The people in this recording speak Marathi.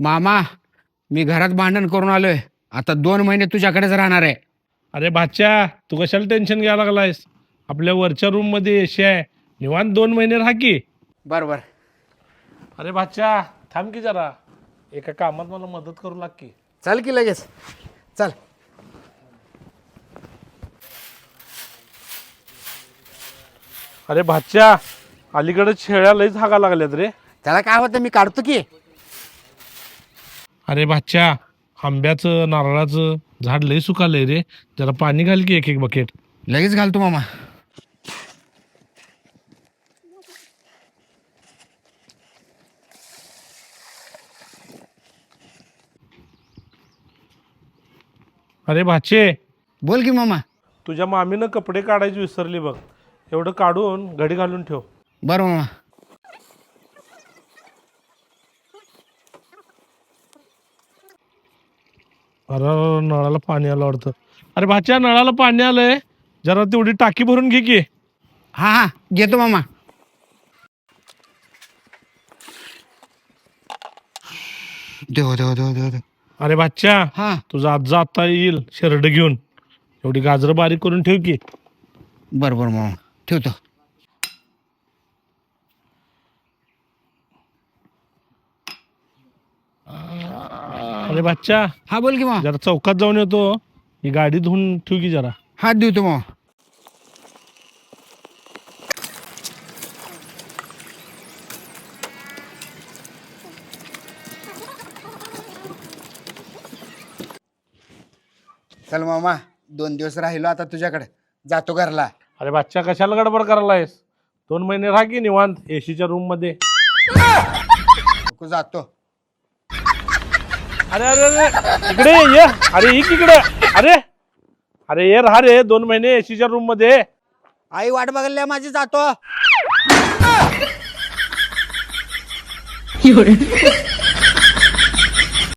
मामा मी घरात भांडण करून आलोय. आता दोन महिने तुझ्याकडेच राहणार आहे. अरे बादशा तू कशाला टेन्शन घ्यायला लागलायस? आपल्या वरच्या रूममध्ये एसी आहे. निवांत दोन महिने राहा की. बर बर. अरे बादशा थांब की जरा. एका कामात मला मदत करू लाग की. चल की लगेच. चल. अरे भाच्या अलीकडे शेळ्या लईच हागा लागल्यात रे. त्याला काय होतं मी काढतो की? अरे भाच्या आंब्याचं नारळाचं झाड लई सुकालंय रे. जरा पाणी घाल की एक एक बकेट लगेच घालतो मामा. अरे भाचे. बोल की मामा. तुझ्या मामीनं कपडे काढायची विसरली बघ. एवढं काढून घडी घालून ठेव. बरं मामा. अरे नळाला पाणी आलं वाटतं. अरे भाच्या नळाला पाणी आलंय. जरा तेवढी टाकी भरून घे की. हा हा घेतो मामा. देव देव देव देव देव. अरे भाच्या हा. तुझा आजा आता येईल शेरड घेऊन. एवढी गाजरं बारीक करून ठेव की. बरं बरं मामा. ठेवतो. अरे भाच्या हा बोल की मामा जरा चौकात जाऊन येतो. ही गाडी धुवून ठेव की जरा. हात देतो मामा चल मामा दोन दिवस राहिलो आता तुझ्याकडे. जातो घरला. अरे भाच्या कशाला गडबड करायलायस? दोन महिने राहा की निवांत एसीच्या रूममध्ये. नको जातो. अरे अरे अरे इकडे ये अरे ये इकडे. अरे अरे ये राहा रे दोन महिने एसीच्या रूममध्ये. आई वाट बघल्या माझी जातो.